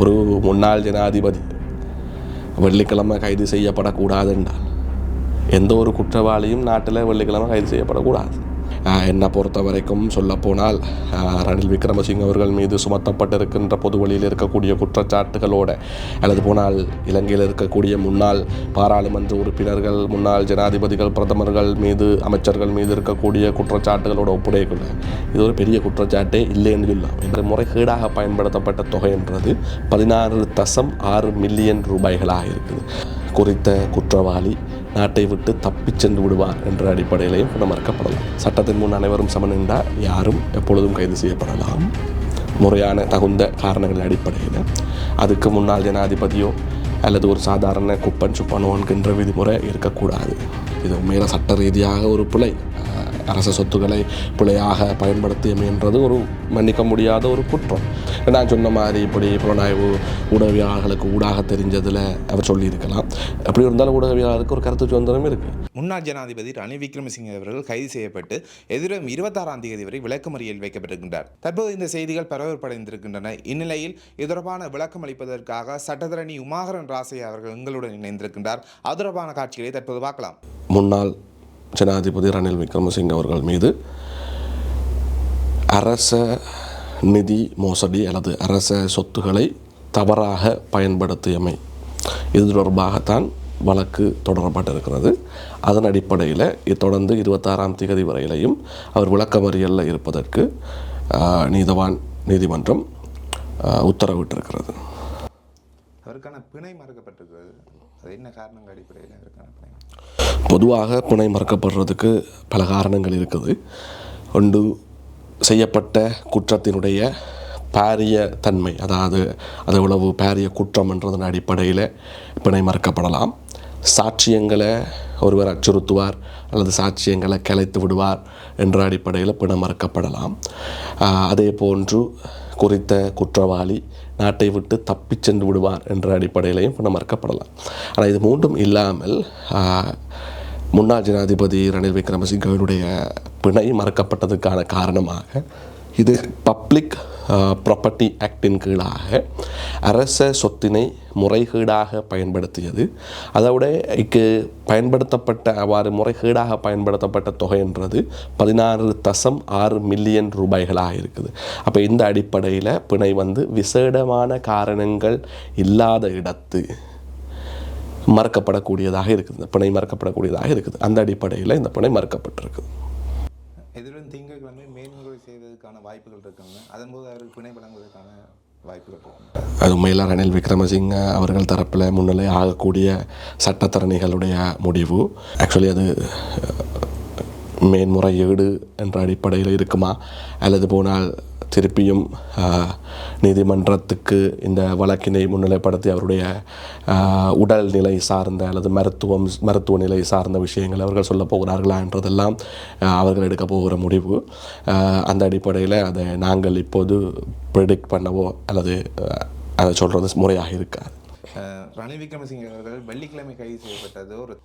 ஒரு முன்னாள் ஜனாதிபதி வெள்ளிக்கிழமை கைது செய்யப்படக்கூடாது என்றால் எந்த ஒரு குற்றவாளியும் நாட்டில் வெள்ளிக்கிழமை கைது செய்யப்படக்கூடாது. என்னை பொறுத்த வரைக்கும் சொல்லப்போனால் ரணில் விக்ரமசிங்க அவர்கள் மீது சுமத்தப்பட்டிருக்கின்ற பொது வழியில் இருக்கக்கூடிய குற்றச்சாட்டுகளோடு அல்லது போனால் இலங்கையில் இருக்கக்கூடிய முன்னாள் பாராளுமன்ற உறுப்பினர்கள் முன்னாள் ஜனாதிபதிகள் பிரதமர்கள் மீது அமைச்சர்கள் மீது இருக்கக்கூடிய குற்றச்சாட்டுகளோட ஒப்புடையக்குள்ள இது ஒரு பெரிய குற்றச்சாட்டே இல்லைன்னு சொல்லலாம். என்ற முறைகேடாக பயன்படுத்தப்பட்ட தொகை என்றது பதினாறு தசம் ஆறு மில்லியன் ரூபாய்களாக இருக்குது. குறித்த குற்றவாளி நாட்டை விட்டு தப்பிச் சென்று விடுவார் என்ற அடிப்படையிலையும் குணமறுக்கப்படலாம் சட்டத்தின் முன் அனைவரும் சமன் என்றால் யாரும் எப்பொழுதும் கைது செய்யப்படலாம். முறையான தகுந்த காரணங்கள் அடிப்படையில் அதுக்கு முன்னாள் ஜனாதிபதியோ அல்லது ஒரு சாதாரண குப்பன் சுப்பனோ என்கின்ற விதிமுறை இருக்கக்கூடாது. இது உண்மையில் சட்ட ரீதியாக ஒரு பிழை. அரச சொத்துக்களை பிழையாக பயன்படுத்தியமைன்றது ஒரு மன்னிக்க முடியாத ஒரு குற்றம். நான் சொன்ன மாதிரி இப்படி புலனாய்வு ஊடகவியலாளர்களுக்கு ஊடாக தெரிஞ்சதில் அவர் சொல்லியிருக்கலாம். அப்படி இருந்தாலும் ஊடகவியலாளருக்கு ஒரு கருத்து சுதந்திரம் இருக்குது முன்னாள் ஜனாதிபதி ரணில் விக்ரமசிங்கே அவர்கள் கைது செய்யப்பட்டு எதிரும் இருபத்தாறாம் தேதி வரை விளக்கமறியல் வைக்கப்பட்டிருக்கின்றார். தற்போது இந்த செய்திகள் பரபரப்படைந்திருக்கின்றன இந்நிலையில் இது தொடர்பான விளக்கம் அளிப்பதற்காக சட்டத்தரணி உமாகரன் ராசையா அவர்கள் எங்களுடன் இணைந்திருக்கின்றார். அது தொடர்பான காட்சிகளை தற்போது பார்க்கலாம். முன்னாள் ஜனாதிபதி ரணில் விக்ரமசிங்க அவர்கள் மீது அரச நிதி மோசடி அல்லது அரச சொத்துக்களை தவறாக பயன்படுத்தியமை. இது தொடர்பாகத்தான் வழக்கு தொடரப்பட்டிருக்கிறது. அதன் அடிப்படையில் இது தொடர்ந்து இருபத்தாறாம் தேதி வரையிலையும் அவர் விளக்கமறியலில் இருப்பதற்கு ஆஹ், நீதவான் நீதிமன்றம் உத்தரவிட்டிருக்கிறது. அதற்கான பிணை மறுக்கப்பட்டிருக்கிறது. என்ன காரணங்கள் அடிப்படையில் பொதுவாக புனை மறக்கப்படுறதுக்கு பல காரணங்கள் இருக்குது. ஒன்று செய்யப்பட்ட குற்றத்தினுடைய பாரிய தன்மை அதாவது அது எவ்வளவு பாரிய குற்றம் என்றதன் அடிப்படையில் பிணை மறக்கப்படலாம். சாட்சியங்களை ஒருவர் அச்சுறுத்துவார் அல்லது சாட்சியங்களை கலைத்து விடுவார் என்ற அடிப்படையில் பிணை மறக்கப்படலாம். அதே போன்று குறித்த குற்றவாளி நாட்டை விட்டு தப்பிச் சென்று விடுவார் என்ற அடிப்படையிலையும் பிணை மறக்கப்படலாம். ஆனால் இது மூன்றும் இல்லாமல் முன்னாள் ஜனாதிபதி ரணில் விக்ரமசிங்கவினுடைய பிணை மறக்கப்பட்டதுக்கான காரணமாக இது பப்ளிக் ப்ராப்பர்ட்டி ஆக்டின் கீழாக அரச சொத்தினை முறைகேடாக பயன்படுத்தியது. அதோட இக்கு பயன்படுத்தப்பட்ட அவ்வாறு முறைகேடாக பயன்படுத்தப்பட்ட தொகைன்றது பதினாறு தசம் ஆறு மில்லியன் ரூபாய்களாக இருக்குது. அப்போ இந்த அடிப்படையில் பிணை வந்து விசேடமான காரணங்கள் இல்லாத இடத்து மறக்கப்படக்கூடியதாக இருக்குது. இந்த பிணை மறக்கப்படக்கூடியதாக இருக்குது. அந்த அடிப்படையில் இந்த பிணை மறுக்கப்பட்டிருக்குது எதிரும் திங்கட்கிழமை மேல்முறை செய்வதற்கான வாய்ப்புகள் இருக்காங்க. அதன் போது அவருக்கு பிணை வழங்குவதற்கான வாய்ப்புகள் அது உண்மையில் ரணில் விக்ரமசிங்க அவர்கள் தரப்பில் முன்னிலை ஆகக்கூடிய சட்டத்தரணிகளுடைய முடிவு. ஆக்சுவலி அது மேன்முறையீடு என்ற அடிப்படையில் இருக்குமா? அல்லது போனால் திருப்பியும் நீதிமன்றத்துக்கு இந்த வழக்கினை முன்னிலைப்படுத்தி அவருடைய உடல் நிலை சார்ந்த அல்லது மருத்துவம் மருத்துவ நிலை சார்ந்த விஷயங்கள் அவர்கள் சொல்ல போகிறார்களா என்றதெல்லாம் அவர்கள் எடுக்க போகிற முடிவு. அந்த அடிப்படையில் அதை நாங்கள் இப்போது ப்ரிடிக்ட் பண்ணவோ அல்லது அதை சொல்கிறது முறையாக இருக்காது. ரணில் விக்ரமசிங்க அவர்கள் வெள்ளிக்கிழமை கைது செய்யப்பட்டது. ஒரு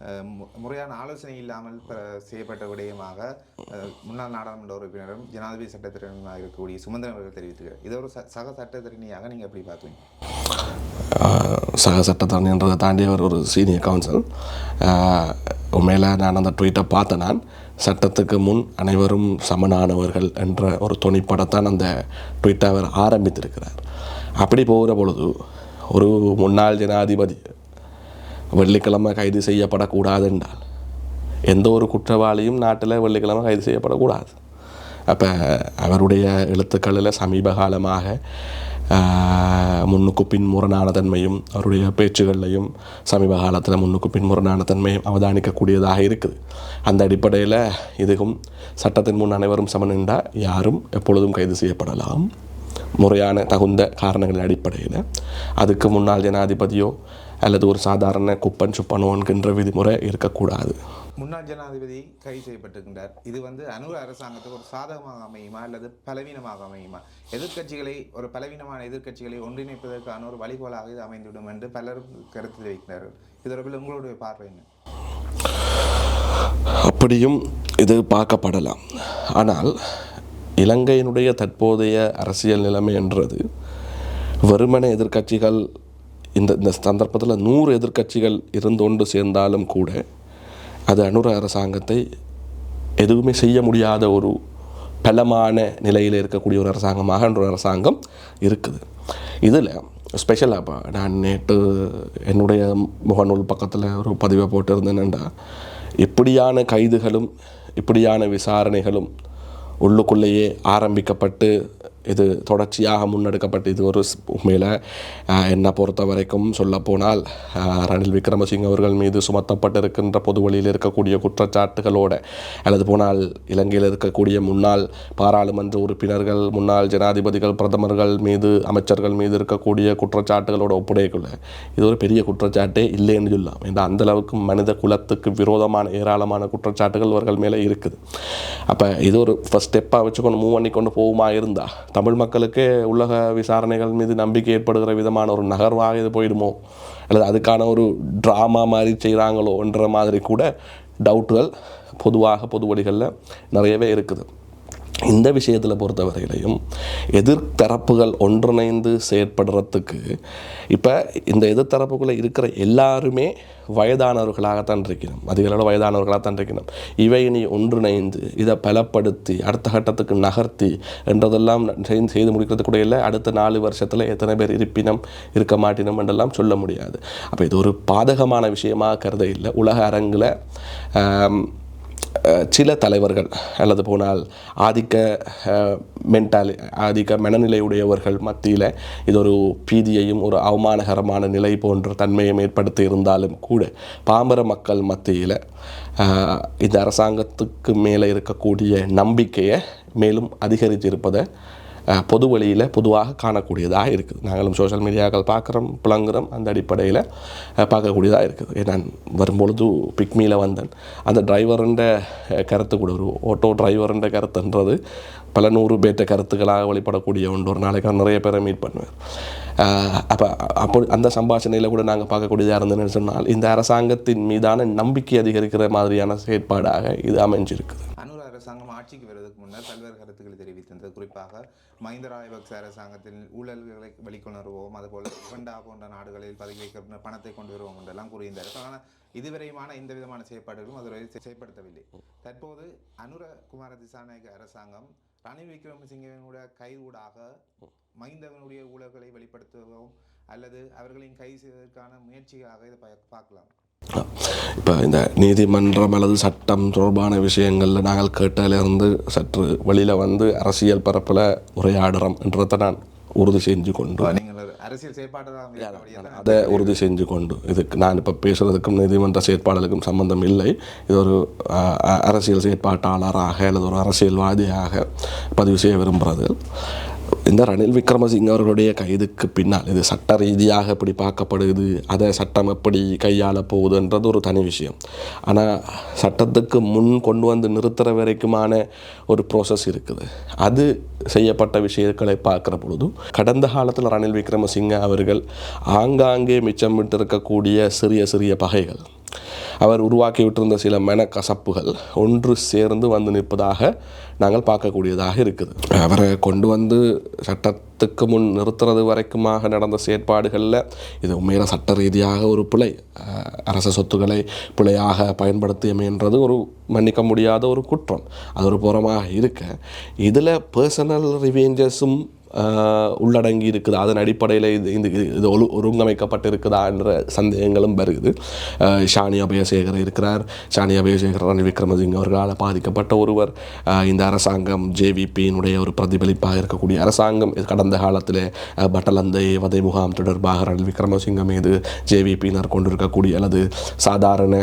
முறையான ஆலோசனை இல்லாமல் செய்யப்பட்ட விடயமாக முன்னாள் நாடாளுமன்ற உறுப்பினரும் ஜனாதிபதி சட்டத்திறனாக இருக்கக்கூடிய சுமந்திரன் அவர்கள் தெரிவித்துக்கிறார். இதை ஒரு ச- சக சட்டத்திறனியாக நீங்கள் எப்படி பார்க்குறீங்க? சக சட்டத்தரணின்றதை தாண்டி அவர் ஒரு சீனியர் கவுன்சில் உண்மையில் நான் அந்த ட்வீட்டை பார்த்தேன் நான் சட்டத்துக்கு முன் அனைவரும் சமனானவர்கள் என்ற ஒரு துணிப்படத்தான் அந்த ட்வீட்டை அவர் ஆரம்பித்திருக்கிறார். அப்படி போகிற பொழுது ஒரு முன்னாள் ஜனாதிபதி வெள்ளிக்கிழமை கைது செய்யப்படக்கூடாது என்றால் எந்த ஒரு குற்றவாளியும் நாட்டில் வெள்ளிக்கிழமை கைது செய்யப்படக்கூடாது. அப்போ அவருடைய எழுத்துக்களில் சமீப காலமாக முன்னுக்கு பின் முரணான தன்மையும் அவருடைய பேச்சுகள்லையும் சமீப காலத்தில் முன்னுக்கு பின் முரணான தன்மையும் அவதானிக்கக்கூடியதாக இருக்குது. அந்த அடிப்படையில் இதுவும் சட்டத்தின் முன் அனைவரும் சமன் என்றால் யாரும் எப்பொழுதும் கைது செய்யப்படலாம். முறையான தகுந்த காரணங்களின் அடிப்படையில் அதுக்கு முன்னாள் ஜனாதிபதியோ அல்லது ஒரு சாதாரண குப்பன் சுப்பனோ என்கின்ற விதிமுறை இருக்கக்கூடாது. முன்னாள் ஜனாதிபதி கைது செய்யப்பட்டிருக்கின்றார். இது வந்து அனுர அரசாங்கத்துக்கு ஒரு சாதகமாக அமையுமா அல்லது பலவீனமாக அமையுமா? எதிர்க்கட்சிகளை ஒரு பலவீனமான எதிர்க்கட்சிகளை ஒன்றிணைப்பதற்கான ஒரு வழிகோலாக இது அமைந்துவிடும் என்று பலரும் கருத்து தெரிவிக்கிறார்கள். இது உங்களுடைய பார்வை என்ன? அப்படியும் இது பார்க்கப்படலாம். ஆனால் இலங்கையினுடைய தற்போதைய அரசியல் நிலைமை என்றது. வெறுமனே எதிர்க்கட்சிகள் இந்த இந்த சந்தர்ப்பத்தில் நூறு எதிர்க்கட்சிகள் இருந்தொண்டு சேர்ந்தாலும் கூட அது அனுர அரசாங்கத்தை எதுவுமே செய்ய முடியாத ஒரு பலமான நிலையில் இருக்கக்கூடிய ஒரு அரசாங்கமாக அன்று அரசாங்கம் இருக்குது. இதில் ஸ்பெஷலாக இப்போ நான் நேற்று என்னுடைய முகநூல் பக்கத்தில் ஒரு பதிவை போட்டிருந்தேன்டா இப்படியான கைதுகளும் இப்படியான விசாரணைகளும் உள்ளுக்குள்ளேயே ஆரம்பிக்கப்பட்டு இது தொடர்ச்சியாக முன்னெடுக்கப்பட்டு இது ஒரு உண்மையில் என்னை பொறுத்த வரைக்கும் சொல்லப்போனால் ரணில் விக்ரமசிங்க அவர்கள் மீது சுமத்தப்பட்டிருக்கின்ற பொது வழியில் இருக்கக்கூடிய குற்றச்சாட்டுகளோடு அல்லது போனால் இலங்கையில் இருக்கக்கூடிய முன்னாள் பாராளுமன்ற உறுப்பினர்கள் முன்னாள் ஜனாதிபதிகள் பிரதமர்கள் மீது அமைச்சர்கள் மீது இருக்கக்கூடிய குற்றச்சாட்டுகளோட ஒப்புடையக்குள்ள இது ஒரு பெரிய குற்றச்சாட்டே இல்லைன்னு சொல்லலாம். இந்த அந்த அளவுக்கு மனித குலத்துக்கு விரோதமான ஏராளமான குற்றச்சாட்டுகள் அவர்கள் மேலே இருக்குது. அப்போ இது ஒரு ஃபஸ்ட் ஸ்டெப்பாக வச்சுக்கொண்டு மூவ் பண்ணி கொண்டு போகுமா இருந்தா தமிழ் மக்களுக்கு உலக விசாரணைகள் மீது நம்பிக்கை ஏற்படுகிற விதமான ஒரு நகர்வாக இது போயிடுமோ? அல்லது அதுக்கான ஒரு ட்ராமா மாதிரி செய்கிறாங்களோன்ற மாதிரி கூட டவுட்டுகள் பொதுவாக பொது வழிகளில் நிறையவே இருக்குது. இந்த விஷயத்தில் பொறுத்தவரையிலையும் எதிர்த்தரப்புகள் ஒன்றிணைந்து செயற்படுறதுக்கு இப்போ இந்த எதிர்த்தரப்புக்குள்ளே இருக்கிற எல்லாருமே வயதானவர்களாகத்தான் இருக்கணும். அதிக அளவு வயதானவர்களாகத்தான் இருக்கணும். இவை இனி ஒன்றிணைந்து இதை பலப்படுத்தி அடுத்த கட்டத்துக்கு நகர்த்தி என்றதெல்லாம் செய்து செய்து முடிக்கிறது கூட இல்லை. அடுத்த நாலு வருஷத்தில் எத்தனை பேர் இருப்பினம் இருக்க மாட்டினம் என்றெல்லாம் சொல்ல முடியாது. அப்போ இது ஒரு பாதகமான விஷயமாக கருத இல்லை. உலக அரங்கில் சில தலைவர்கள் அல்லது போனால் ஆதிக்க மென்டாலி ஆதிக்க மனநிலையுடையவர்கள் மத்தியில் இது ஒரு பீதியையும் ஒரு அவமானகரமான நிலை போன்ற தன்மையும் ஏற்படுத்தி இருந்தாலும் கூட பாமர மக்கள் மத்தியில் இந்த அரசாங்கத்துக்கு மேலே இருக்கக்கூடிய நம்பிக்கையை மேலும் அதிகரித்திருப்பதை பொது வழியில் பொதுவாக காணக்கூடியதாக இருக்குது. நாங்களும் சோஷியல் மீடியாக்கள் பார்க்குறோம் புலங்குறோம் அந்த அடிப்படையில் பார்க்கக்கூடியதாக இருக்குது. நான் வரும்பொழுது பிக்மியில் வந்தேன். அந்த டிரைவருண்ட கருத்து கூட ஒரு ஓட்டோ டிரைவருண்ட கருத்துன்றது பல நூறு பேர்த்த கருத்துக்களாக வெளிப்படக்கூடிய ஒன்று. ஒரு நாளைக்கு நிறைய பேரை மீட் பண்ணுவேன். அப்போ அப்போ அந்த சம்பாஷணையில் கூட நாங்கள் பார்க்கக்கூடியதாக இருந்ததுன்னு சொன்னால் இந்த அரசாங்கத்தின் மீதான நம்பிக்கை அதிகரிக்கிற மாதிரியான செயற்பாடாக இது அமைஞ்சிருக்குது. ஆட்சிக்கு வருவதற்கு முன்னர் பல்வேறு கருத்துக்களை தெரிவித்திருந்தது. குறிப்பாக மஹிந்த ராஜபக்ச அரசாங்கத்தில் ஊழல்களை வெளிக்கொணர்வோம் அதுபோல உகண்டா போன்ற நாடுகளில் பதவி வைக்க பணத்தை கொண்டு வருவோம் என்றெல்லாம் கூறியிருந்தார். ஆனால் இதுவரையுமான எந்த விதமான செயற்பாடுகளும் அதுவரை செயற்படுத்தவில்லை. தற்போது அனுர குமார திசாநாயக அரசாங்கம் ரணில் விக்ரமசிங்கவினுடைய கைவூடாக மஹிந்தவனுடைய ஊழல்களை வெளிப்படுத்துவோம் அல்லது அவர்களின் கைது செய்வதற்கான முயற்சியாக இதை பார்க்கலாம். இப்போ இந்த நீதிமன்றம் அல்லது சட்டம் தொடர்பான விஷயங்களில் நாங்கள் கேட்டதிலிருந்து சற்று வெளியில் வந்து அரசியல் பரப்பில் உரையாடுறோம் என்றதை நான் உறுதி செஞ்சு கொண்டு அரசியல் செயற்பாடு அதை உறுதி செஞ்சு கொண்டு இதுக்கு நான் இப்போ பேசுகிறதுக்கும் நீதிமன்ற செயற்பாடுகளுக்கும் சம்பந்தம் இல்லை. இது ஒரு அரசியல் செயற்பாட்டாளராக அல்லது ஒரு அரசியல்வாதியாக பதிவு செய்ய விரும்புகிறது இந்த ரணில் விக்ரமசிங்க அவர்களுடைய கைதுக்கு பின்னால் இது சட்ட ரீதியாக எப்படி பார்க்கப்படுது அதை சட்டம் எப்படி கையாள போகுதுன்றது ஒரு தனி விஷயம். ஆனால் சட்டத்துக்கு முன் கொண்டு வந்து நிறுத்துற வரைக்குமான ஒரு ப்ரோசஸ் இருக்குது. அது செய்யப்பட்ட விஷயங்களை பார்க்குற பொழுது கடந்த காலத்தில் ரணில் விக்ரமசிங்க அவர்கள் ஆங்காங்கே மிச்சம் விட்டிருக்கக்கூடிய சிறிய சிறிய பகைகள் அவர் உருவாக்கிவிட்டிருந்த சில மனக்கசப்புகள் ஒன்று சேர்ந்து வந்து நிற்பதாக நாங்கள் பார்க்கக்கூடியதாக இருக்குது. அவரை கொண்டு வந்து சட்டத்துக்கு முன் நிறுத்துறது வரைக்குமாக நடந்த செயற்பாடுகளில் இது உண்மையில சட்ட ரீதியாக ஒரு பிழை. அரச சொத்துக்களை பிழையாக பயன்படுத்தியமைன்றது ஒரு மன்னிக்க முடியாத ஒரு குற்றம். அது ஒரு புறமாக இருக்க. இதில் பர்சனல் ரிவேஞ்சஸும் உள்ளடங்கி இருக்குது. அதன் அடிப்படையில் இது இந்த இது ஒழு ஒருங்கமைக்கப்பட்டிருக்குதா என்ற சந்தேகங்களும் வருது ஷானி அபயசேகர் இருக்கிறார். ஷானி அபயசேகர் ரணில் விக்ரமசிங்க அவர்களால் பாதிக்கப்பட்ட ஒருவர். இந்த அரசாங்கம் ஜேவிபியினுடைய ஒரு பிரதிபலிப்பாக இருக்கக்கூடிய அரசாங்கம். இது கடந்த காலத்தில் பட்டலந்தை வதை முகாம் தொடர்பாக ரணில் விக்ரமசிங்க மீது ஜேவிபியினர் கொண்டிருக்கக்கூடிய அல்லது சாதாரண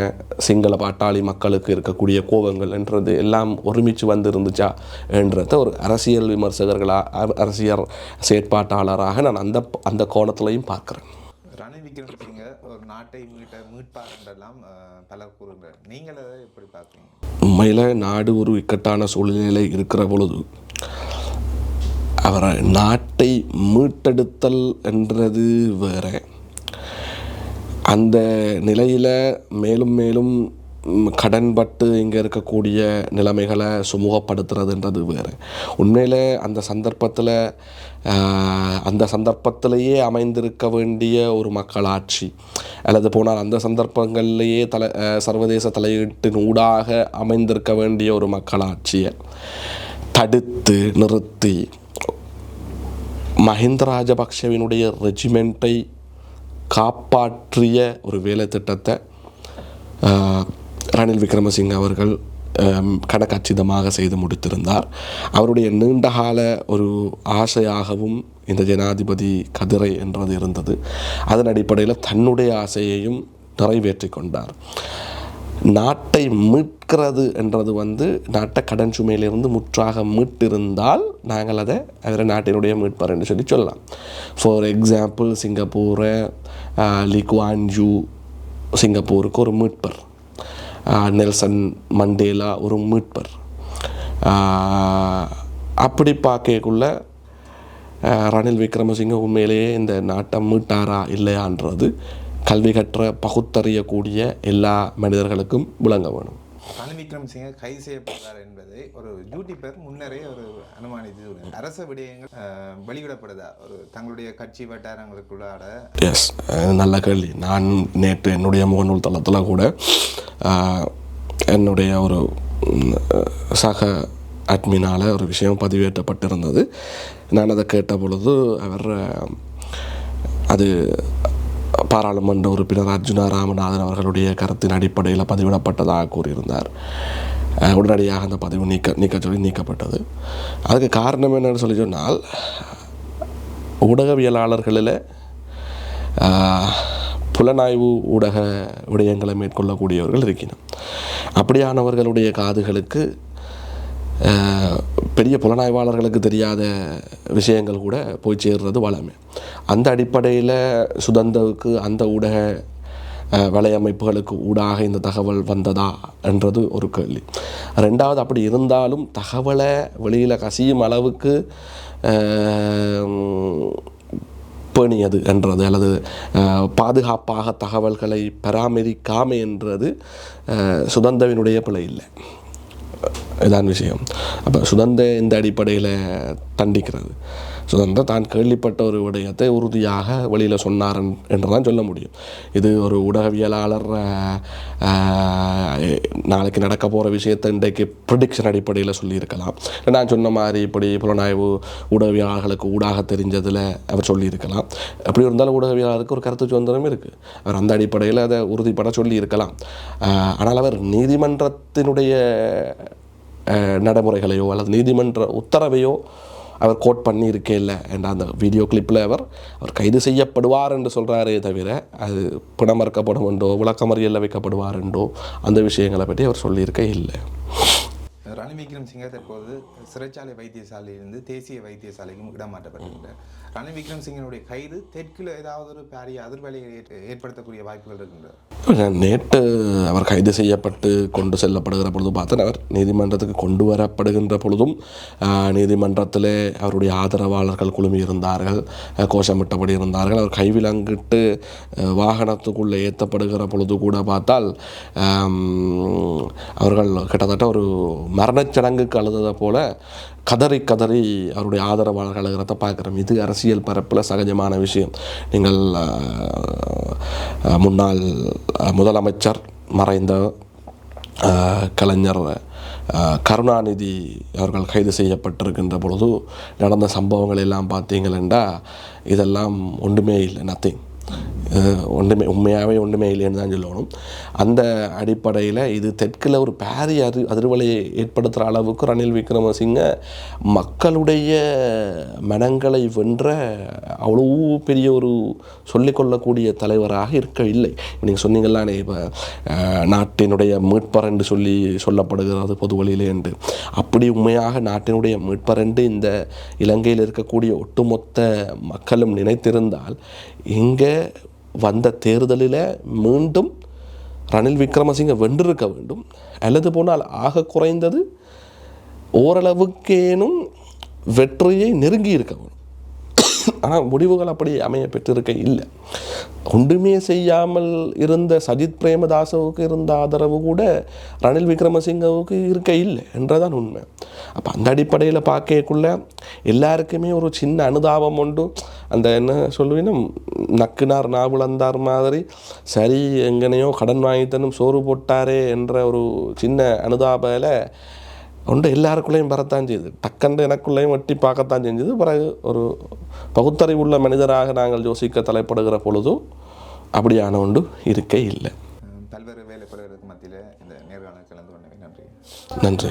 சிங்கள பாட்டாளி மக்களுக்கு இருக்கக்கூடிய கோபங்கள் என்றது எல்லாம் ஒருமிச்சு வந்திருந்துச்சா என்றத ஒரு அரசியல் விமர்சகர்களாக அரசியல் செயற்பாட்டாளராக நான் அந்த அந்த கோணத்திலையும் பார்க்குறேன். ரணில் விக்ரமசிங்க ஒரு நாட்டை மீட்ட மீட்பார் என்றெல்லாம் பலர் கூறுகிறார். நீங்கள் அதை எப்படி பார்க்குறீங்க? உண்மையில் நாடு ஒரு இக்கட்டான சூழ்நிலையில் இருக்கிற பொழுது அவரை நாட்டை மீட்டெடுத்தல் என்றது வேற. அந்த நிலையில் மேலும் மேலும் கடன்பட்டு இங்கே இருக்கக்கூடிய நிலைமைகளை சுமூகப்படுத்துறதுன்றது வேறு. உண்மையில் அந்த சந்தர்ப்பத்தில் அந்த சந்தர்ப்பத்திலேயே அமைந்திருக்க வேண்டிய ஒரு மக்களாட்சி அல்லது போனால் அந்த சந்தர்ப்பங்கள்லேயே தலை சர்வதேச தலையீட்டின் ஊடாக அமைந்திருக்க வேண்டிய ஒரு மக்களாட்சியை தடுத்து நிறுத்தி மஹிந்த ராஜபக்ஷவினுடைய ரெஜிமெண்ட்டை காப்பாற்றிய ஒரு வேலை திட்டத்தை ரணில் விக்ரமசிங்க அவர்கள் கணக்கச்சிதமாக செய்து முடித்திருந்தார். அவருடைய நீண்டகால ஒரு ஆசையாகவும் இந்த ஜனாதிபதி கதிரை என்றது இருந்தது. அதன் அடிப்படையில் தன்னுடைய ஆசையையும் நிறைவேற்றி கொண்டார். நாட்டை மீட்கிறது என்றது வந்து நாட்டை கடன் சுமையிலிருந்து முற்றாக மீட்டிருந்தால் நாங்கள் அதை அவரை நாட்டினுடைய மீட்பார் என்று சொல்லி சொல்லலாம். ஃபார் எக்ஸாம்பிள் சிங்கப்பூரை லிக்வான்ஜூ சிங்கப்பூருக்கு ஒரு மீட்பர். நெல்சன் மண்டேலா ஒரு மீட்பர். அப்படி பார்க்கக்குள்ள ரணில் விக்ரமசிங்க உண்மையிலேயே இந்த நாட்டை மீட்டாரா இல்லையான்றது கல்வி கற்ற பகுத்தறியக்கூடிய எல்லா மனிதர்களுக்கும் விளங்க வேணும். ரணில் விக்ரமசிங்க கைது செய்யப்பட்டார் என்பதை ஒரு யூடியூபர் முன்னரே ஒரு அனுமானித்து. அரச விடயங்கள் வெளியிடப்படுதா ஒரு தங்களுடைய கட்சி வட்டாரங்களுக்குள்ளாட. எஸ் நல்ல கேள்வி. நான் நேற்று என்னுடைய முகநூல் தளத்தில் கூட என்னுடைய ஒரு சக அட்மினால் ஒரு விஷயம் பதிவேற்றப்பட்டிருந்தது. நான் அதை கேட்ட பொழுது அவர் அது பாராளுமன்ற உறுப்பினர் அர்ஜுனா ராமநாதன் அவர்களுடைய கருத்தின் அடிப்படையில் பதிவிடப்பட்டதாக கூறியிருந்தார். உடனடியாக அந்த பதிவு நீக்க நீக்க சொல்லி நீக்கப்பட்டது. அதுக்கு காரணம் என்னன்னு சொல்லி சொன்னால் ஊடகவியலாளர்களில் புலனாய்வு ஊடக விடயங்களை மேற்கொள்ளக்கூடியவர்கள் இருக்கணும் அப்படியானவர்களுடைய காதுகளுக்கு பெரிய புலனாய்வாளர்களுக்கு தெரியாத விஷயங்கள் கூட போய் சேர்றது வளமே. அந்த அடிப்படையில் சுதந்திரவுக்கு அந்த ஊடக வலையமைப்புகளுக்கு ஊடாக இந்த தகவல் வந்ததா என்றது ஒரு கேள்வி. ரெண்டாவது அப்படி இருந்தாலும் தகவலை வெளியில் கசியும் அளவுக்கு பேணியது என்றது அல்லது பாதுகாப்பாக தகவல்களை பராமரிக்காமை என்றது சுதந்தவினுடைய பிழை இல்லை. இதான் விஷயம். அப்போ சுதந்த இந்த அடிப்படையில் தண்டிக்கிறது. சுதந்திர தான் கேள்விப்பட்ட ஒரு விடயத்தை உறுதியாக வெளியில் சொன்னார் என்று தான் சொல்ல முடியும். இது ஒரு ஊடகவியலாளர் நாளைக்கு நடக்க போகிற விஷயத்தை இன்றைக்கு ப்ரிடிக்ஷன் அடிப்படையில் சொல்லியிருக்கலாம். நான் சொன்ன மாதிரி இப்படி புலனாய்வு ஊடகவியலாளர்களுக்கு ஊடாக தெரிஞ்சதில் அவர் சொல்லியிருக்கலாம். எப்படி இருந்தாலும் ஊடகவியலாளருக்கு ஒரு கருத்து சுதந்திரம் இருக்குது அவர் அந்த அடிப்படையில் அதை உறுதிப்பட சொல்லியிருக்கலாம். ஆனால் அவர் நீதிமன்றத்தினுடைய நடைமுறைகளையோ அல்லது நீதிமன்ற உத்தரவையோ அவர் கோட் பண்ணியிருக்கே இல்லை. என்ற அந்த வீடியோ கிளிப்பில் அவர் அவர் கைது செய்யப்படுவார் என்று சொல்கிறாரே தவிர அது பிணமறுக்கப்படும் என்றோ விளக்கமறியலில் வைக்கப்படுவார் என்றோ அந்த விஷயங்களை பற்றி அவர் சொல்லியிருக்க இல்லை. ரணி விக்ரம் சிங்க தற்போது சிறைச்சாலை வைத்தியசாலையிலிருந்து தேசிய வைத்தியசாலைக்கும் இடமாற்றப்பட்டிருக்கிறார் ரணில் விக்ரமசிங்கனுடைய கைது தெற்கில் ஏதாவது ஒரு பாரிய அதிர்வலையை ஏற்படுத்தக்கூடிய வாய்ப்புகள் இருக்கின்றது நேற்று அவர் கைது செய்யப்பட்டு கொண்டு செல்லப்படுகிற பொழுது பார்த்தேன் அவர் நீதிமன்றத்துக்கு கொண்டு வரப்படுகின்ற பொழுதும் நீதிமன்றத்தில் நீதிமன்றத்திலே அவருடைய ஆதரவாளர்கள் குழுமி இருந்தார்கள் கோஷமிட்டபடி இருந்தார்கள். அவர் கைவிலங்கிட்டு வாகனத்துக்குள்ளே ஏற்றப்படுகிற பொழுது கூட பார்த்தால் அவர்கள் கிட்டத்தட்ட ஒரு மரணச் சடங்குக்கு அழுததை போல கதறி கதறி அவருடைய ஆதரவாளர்கள் அழுகிறத பார்க்குறோம். இது அரசியல் பரப்பில் சகஜமான விஷயம். நீங்கள் முன்னாள் முதலமைச்சர் மறைந்த கலைஞர் கருணாநிதி அவர்கள் கைது செய்யப்பட்டிருக்கின்ற பொழுது நடந்த சம்பவங்கள் எல்லாம் பார்த்தீங்களா இதெல்லாம் ஒன்றுமே இல்லை நத்திங் ஒன்றுமே உண்மையாகவே ஒன்றுமே இல்லைன்னு தான் சொல்லணும். அந்த அடிப்படையில் இது தெற்கில் ஒரு பாரிய அது அதிர்வலையை ஏற்படுத்துகிற அளவுக்கு ரணில் விக்ரமசிங்க மக்களுடைய மனங்களை வென்ற அவ்வளோ பெரிய ஒரு சொல்லிக்கொள்ளக்கூடிய தலைவராக இருக்க இல்லை நீங்கள் சொன்னீங்களானே இப்போ நாட்டினுடைய மீட்பர் என்று சொல்லி சொல்லப்படுகிறது பொது வழியிலே என்று. அப்படி உண்மையாக நாட்டினுடைய மீட்பர் என்று இந்த இலங்கையில் இருக்கக்கூடிய ஒட்டுமொத்த மக்களும் நினைத்திருந்தால் இங்கே வந்த தேர்தலில் மீண்டும் ரணில் விக்ரமசிங்க வென்றிருக்க வேண்டும். அல்லது போனால் ஆக குறைந்தது ஓரளவுக்கேனும் வெற்றியை நெருங்கி இருக்க வேண்டும். ஆனால் முடிவுகள் அப்படி அமைய பெற்றிருக்க இல்லை. ஒன்றுமே செய்யாமல் இருந்த சஜித் பிரேமதாசவுக்கு இருந்த ஆதரவு கூட ரணில் விக்ரமசிங்கவுக்கு இருக்க இல்லை என்றதான் உண்மை. அப்போ அந்த அடிப்படையில் பார்க்கக்குள்ள எல்லாருக்குமே ஒரு சின்ன அனுதாபம் உண்டு. அந்த என்ன சொல்லுவீங்கன்னா நக்குனார் நாவலந்தார் மாதிரி சரி எங்கனையோ கடன் வாங்கித்தனும் சோறு போட்டாரே என்ற ஒரு சின்ன அனுதாபத்தில் ஒன்று எல்லாருக்குள்ளேயும் வரத்தான் செய்யுது டக்கண்டு எனக்குள்ளேயும் வெட்டி பார்க்கத்தான் செஞ்சது. பிறகு ஒரு பகுத்தறிவுள்ள மனிதராக நாங்கள் யோசிக்க தலைப்படுகிற பொழுதோ அப்படியான ஒன்று இருக்கே இல்லை. பல்வேறு வேலைப்பாடுகளுக்கு மத்தியில் இந்த நேர்காணல் கலந்து கொண்டவை நன்றி. நன்றி.